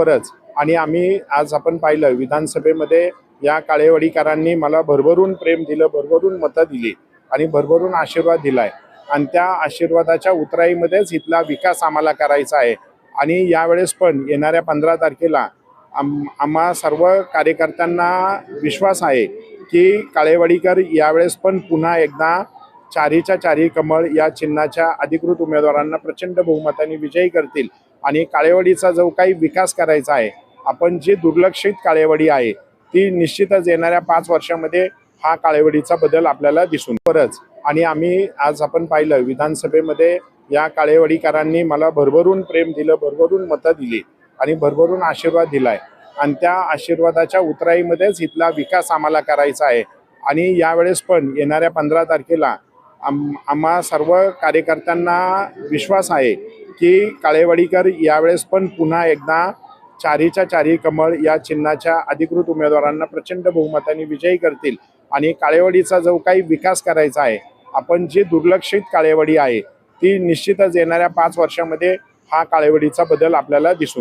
परच आणि आम्ही आज आपण पाहिलं विधानसभेमध्ये या काळेवडीकरांनी मला भरभरून प्रेम दिलं भरभरून मतं दिली आणि भरभरून आशीर्वाद दिलाय. आणि त्या आशीर्वादाच्या उतराईमध्येच इथला विकास आम्हाला करायचा आहे. आणि यावेळेस पण येणाऱ्या पंधरा तारखेला आम आम्हा सर्व कार्यकर्त्यांना विश्वास आहे की काळेवाडीकर यावेळेस पण पुन्हा एकदा चारीच्या चारी कमळ या चिन्हाच्या अधिकृत उमेदवारांना प्रचंड बहुमताने विजयी करतील. आणि काळेवाडीचा जो काही विकास करायचा आहे आपण जी दुर्लक्षित काळेवाडी आहे ती निश्चितच येणाऱ्या पाच वर्षामध्ये हा काळेवाडीचा बदल आपल्याला दिसून परत आणि आम्ही आज आपण पाहिलं विधानसभेमध्ये या काळेवाडीकरांनी मला भरभरून प्रेम दिलं भरभरून मतं दिली आणि भरभरून आशीर्वाद दिलाय. आणि त्या आशीर्वादाच्या उतराईमध्येच इथला विकास आम्हाला करायचा आहे. आणि यावेळेस पण येणाऱ्या पंधरा तारखेला आम आम्हा सर्व कार्यकर्त्यांना विश्वास आहे की काळेवाडीकर यावेळेस पण पुन्हा एकदा चारीच्या चारी कमळ या चिन्हाच्या अधिकृत उमेदवारांना प्रचंड बहुमताने विजयी करतील. आणि काळेवाडीचा जो काही विकास करायचा आहे आपण जी दुर्लक्षित काळेवाडी आहे ती निश्चितच येणाऱ्या पाच वर्षामध्ये हा काळेवाडीचा बदल आपल्याला दिसून